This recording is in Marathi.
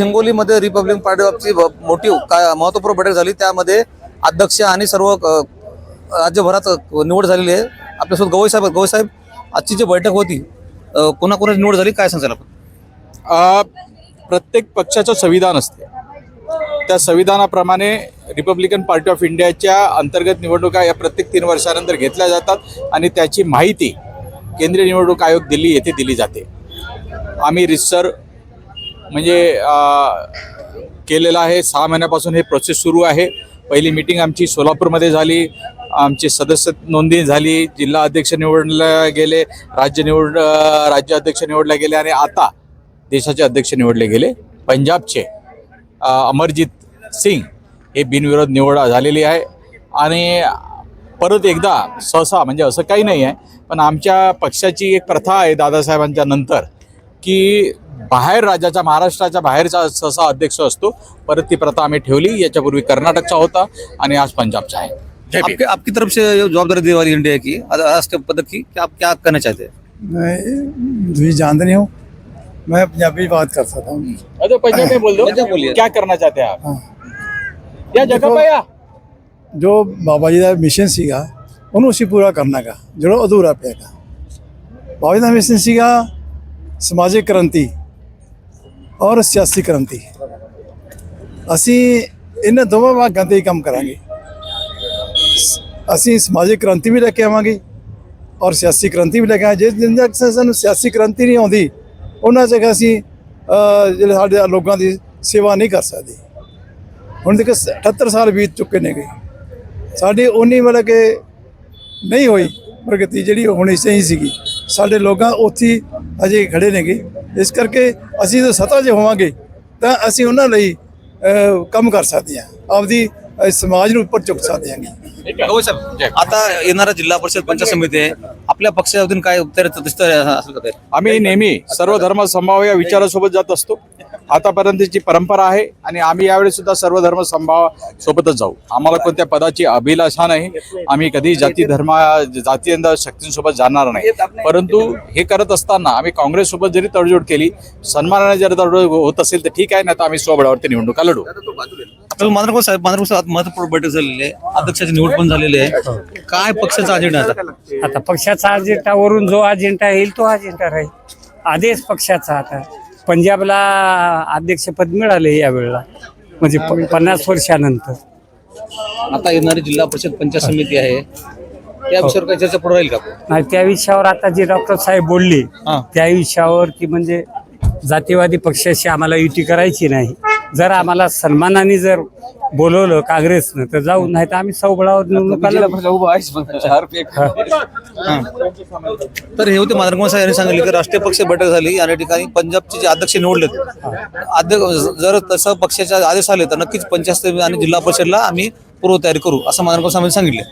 हिंगोलीमध्ये रिपब्लिक पार्टी ऑफची मोठी काय महत्त्वपूर्ण बैठक झाली. त्यामध्ये अध्यक्ष आणि सर्व राज्यभरात निवड झालेली आहे. आपल्यासोबत गवई साहेब गवई साहेब आजची जी बैठक होती कोणाकोणाची निवड झाली? काय सांगाल आपण? प्रत्येक पक्षाचं संविधान असते. त्या संविधानाप्रमाणे रिपब्लिकन पार्टी ऑफ इंडियाच्या अंतर्गत निवडणुका या प्रत्येक तीन वर्षानंतर घेतल्या जातात आणि त्याची माहिती केंद्रीय निवडणूक आयोग दिल्ली येथे दिली जाते. आम्ही रिसर म्हणजे केलेलं आहे. सहा महिन्यापासून हे प्रोसेस सुरू आहे. पहिली मीटिंग आमची सोलापूरमध्ये झाली. आमचे सदस्य नोंदणी झाली. जिल्हा अध्यक्ष निवडले गेले राज्य निवड राज्य अध्यक्ष निवडले गेले आणि आता देशाचे अध्यक्ष निवडले गेले. पंजाबचे अमरजीत अमरजित सिंग हे बिनविरोध निवड झालेली आहे. आणि परत एकदा सहसा म्हणजे असं काही नाही आहे पण आमच्या पक्षाची एक प्रथा आहे दादासाहेबांच्या नंतर की बाहेर राज्याच्या महाराष्ट्राच्या बाहेरचा सहसा अध्यक्ष असतो परत ती प्रथा आम्ही ठेवली याच्यापूर्वी कर्नाटकचा होता आणि आज पंजाबचा आहे जय भीम. आपके आपकी तरफ से ये जवाबदारी दी वाली इंडिया की राष्ट्रीय पदक की कि आप क्या कहना चाहते हैं मैं भी जानते नहीं हूँ मैं पंजाबी बात कर सकता हूँ अरे पंजाब में बोल दो पंजाब बोलिए। क्या करना चाहते हैं आप हाँ। या जगह पे या ਜੋ ਬਾਬਾ ਜੀ ਦਾ ਮਿਸ਼ਨ ਸੀਗਾ ਉਹਨੂੰ ਅਸੀਂ ਪੂਰਾ ਕਰਨਾ ਗਾ ਜਿਹੜਾ ਅਧੂਰਾ ਪਿਆ ਗਾ ਬਾਬਾ ਜੀ ਦਾ ਮਿਸ਼ਨ ਸੀਗਾ ਸਮਾਜਿਕ ਕ੍ਰਾਂਤੀ ਔਰ ਸਿਆਸੀ ਕ੍ਰਾਂਤੀ। ਅਸੀਂ ਇਹਨਾਂ ਦੋਵਾਂ ਭਾਗਾਂ ਤੇ ਹੀ ਕੰਮ ਕਰਾਂਗੇ। ਸ- ਅਸੀਂ ਸਮਾਜਿਕ ਕ੍ਰਾਂਤੀ ਵੀ ਲੈ ਕੇ ਆਵਾਂਗੇ ਔਰ ਸਿਆਸੀ ਕ੍ਰਾਂਤੀ ਵੀ ਲੈ ਕੇ ਆਵਾਂਗੇ। ਜੇ ਜਿੰਨਾ ਤੱਕ ਸਾਨੂੰ ਸਿਆਸੀ ਕ੍ਰਾਂਤੀ ਨਹੀਂ ਆਉਂਦੀ, ਉਹਨਾਂ ਜਗ੍ਹਾ ਅਸੀਂ ਜਿਹੜੇ ਸਾਡੇ ਲੋਕਾਂ ਦੀ ਸੇਵਾ ਨਹੀਂ ਕਰ ਸਕਦੇ। ਹੁਣ ਦੇਖੋ 78 ਸਾਲ ਬੀਤ ਚੁੱਕੇ ਨੇਗੇ ਸਾਡੀ ਉਨੀ ਮਤਲਬ ਕਿ ਨਹੀਂ ਹੋਈ ਪ੍ਰਗਤੀ ਜਿਹੜੀ ਹੋਣੀ ਚਾਹੀਦੀ ਸੀਗੀ। ਸਾਡੇ ਲੋਕਾਂ ਉੱਥੇ ਹੀ ਅਜੇ ਖੜੇ ਨੇਗੇ। ਇਸ ਕਰਕੇ ਅਸੀਂ ਜਦੋਂ ਸਤਾ 'ਚ ਹੋਵਾਂਗੇ ਤਾਂ ਅਸੀਂ ਉਹਨਾਂ ਲਈ ਅਹ, ਕੰਮ ਕਰ ਸਕਦੇ ਹਾਂ ਆਪਦੀ ਅਹ, ਸਮਾਜ ਨੂੰ ਉੱਪਰ ਚੁੱਕ ਸਕਦੇ ਹਾਂ गवई साहेब आता येणारा जिल्हा परिषद पंचायत समिती आहे आपल्या पक्षाच्या वतीने काय उत्तर तसं असेल का ते? आम्ही नेहमी सर्व धर्म समभाव या विचारासोबत जात असतो आतापर्यंतची परंपरा आहे आणि आम्ही यावेळी सुद्धा सर्व धर्म सोबतच जाऊ. आम्हाला कोणत्या पदाची अभिलाषा नाही. आम्ही कधी जाती धर्म जाती शक्तींसोबत जाणार नाही. परंतु हे करत असताना आम्ही काँग्रेससोबत जरी तडजोड केली सन्मानाने जर तडजोड होत असेल तर ठीक आहे ना तर आम्ही स्वबळावरती निवडणुका लढू. आपल्याला मांजरकोट साहेब मांजरकोट साहेब महत्त्वपूर्ण बैठक झालेली आहे. अध्यक्षाची निवड पण झालेली आहे. काय पक्षाचा अजेंडा आहे आता? आता पक्षाचा अजेंडावरून जो अजेंडा येईल तो अजेंडा राहील. आदेश पक्षाचा आता. पंजाबला अध्यक्षपद मिळाले यावेळेला म्हणजे प- पन्नास वर्षानंतर. आता येणारी जिल्हा परिषद पंचायत समिती आहे. त्या विषयावर काही चर्चा पुढे राहील का? नाही त्या विषयावर आता जे डॉक्टर साहेब बोलले हा. त्या विषयावर की म्हणजे जातीवादी पक्षाशी आम्हाला युती करायची नाही. जर आम्हाला सन्मानाने जर बोलवलं काँग्रेसनं तर जाऊ नाही तर आम्ही सौबळावर निवडणुका लढवू. तर हे होते मांजरकोट साहेब यांनी सांगितले की राष्ट्रीय पक्ष बैठक झाली या ठिकाणी पंजाबचे जे अध्यक्ष निवडलेत अध्यक्ष जर तसं पक्षाचे आदेश आले तर नक्कीच पंचायत समिती आणि जिल्हा परिषदला आम्ही पूर्वतयारी करू असं मांजरकोट साहेबांनी सांगितले